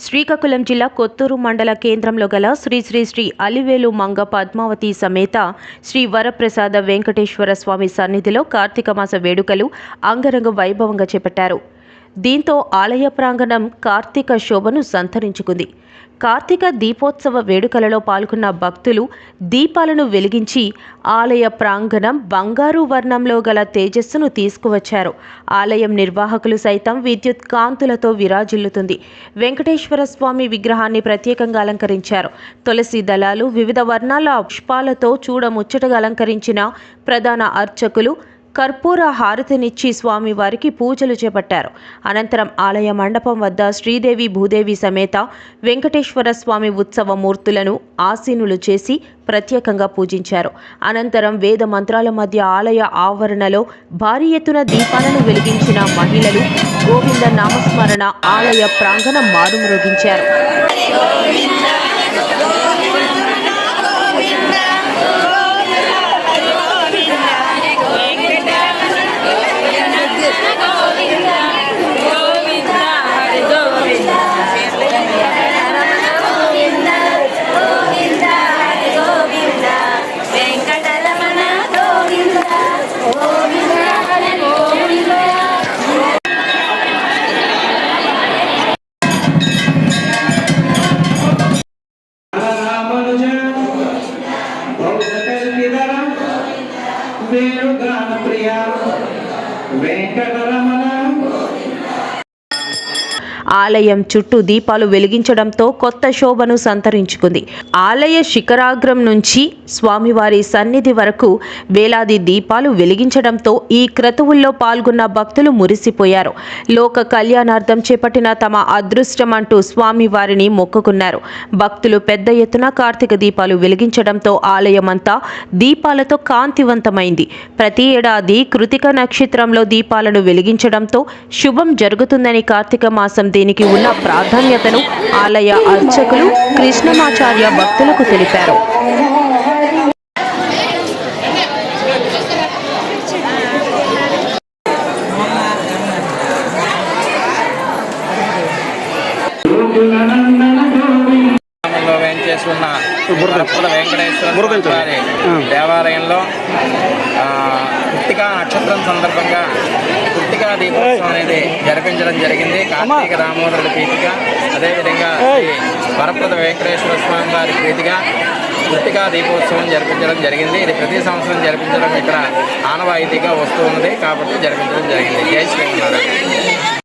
శ్రీకాకుళం జిల్లా కొత్తూరు మండల కేంద్రంలో గల శ్రీ శ్రీ శ్రీ అలివేలు మంగ పద్మావతి సమేత శ్రీ వరప్రసాద వెంకటేశ్వర స్వామి సన్నిధిలో కార్తీక మాస వేడుకలు అంగరంగ వైభవంగా చేపట్టారు. దీంతో ఆలయ ప్రాంగణం కార్తీక శోభను సంతరించుకుంది. కార్తీక దీపోత్సవ వేడుకలలో పాల్గొన్న భక్తులు దీపాలను వెలిగించి ఆలయ ప్రాంగణం బంగారు వర్ణంలో గల తేజస్సును తీసుకువచ్చారు. ఆలయం నిర్వాహకులు సైతం విద్యుత్ కాంతులతో విరాజిల్లుతుంది. వెంకటేశ్వర స్వామి విగ్రహాన్ని ప్రత్యేకంగా అలంకరించారు. తులసి దళాలు వివిధ వర్ణాల పుష్పాలతో చూడముచ్చటగా అలంకరించిన ప్రధాన అర్చకులు కర్పూర హారతినిచ్చి స్వామివారికి పూజలు చేపట్టారు. అనంతరం ఆలయ మండపం వద్ద శ్రీదేవి భూదేవి సమేత వెంకటేశ్వర స్వామి ఉత్సవ మూర్తులను ఆసీనులు చేసి ప్రత్యేకంగా పూజించారు. అనంతరం వేద మంత్రాల మధ్య ఆలయ ఆవరణలో భారీ ఎత్తున దీపాలను వెలిగించిన మహిళలు గోవింద నామస్మరణ ఆలయ ప్రాంగణం మారుమ్రోగించారు. వేణుగాన ప్రియ. వెంకటరమణ ఆలయం చుట్టూ దీపాలు వెలిగించడంతో కొత్త శోభను సంతరించుకుంది. ఆలయ శిఖరాగ్రం నుంచి స్వామివారి సన్నిధి వరకు వేలాది దీపాలు వెలిగించడంతో ఈ క్రతువుల్లో పాల్గొన్న భక్తులు మురిసిపోయారు. లోక కళ్యాణార్థం చేపట్టిన తమ అదృష్టం అంటూ స్వామివారిని మొక్కుకున్నారు. భక్తులు పెద్ద ఎత్తున కార్తీక దీపాలు వెలిగించడంతో ఆలయమంతా దీపాలతో కాంతివంతమైంది. ప్రతి ఏడాది కృతిక నక్షత్రంలో దీపాలను వెలిగించడంతో శుభం జరుగుతుందని కార్తీక మాసం దీనికి ఉన్న ప్రాధాన్యతను ఆలయ అర్చకులు కృష్ణమాచార్య భక్తులకు తెలిపారు. ఉన్న వెంకటేశ్వర దేవాలయంలో ఆ, కృత్తికా నక్షత్రం సందర్భంగా కృత్తికా దీపోత్సవం అనేది జరిపించడం జరిగింది. కార్తీక దామోదరుడి ప్రీతిగా అదేవిధంగా వరప్రద వెంకటేశ్వర స్వామి వారి ప్రీతిగా కృత్తికా దీపోత్సవం జరిపించడం జరిగింది. ఇది ప్రతి సంవత్సరం జరిపించడం ఇక్కడ ఆనవాయితీగా వస్తూ ఉన్నది కాబట్టి జరిపించడం జరిగింది. జై శ్రీనారాయణ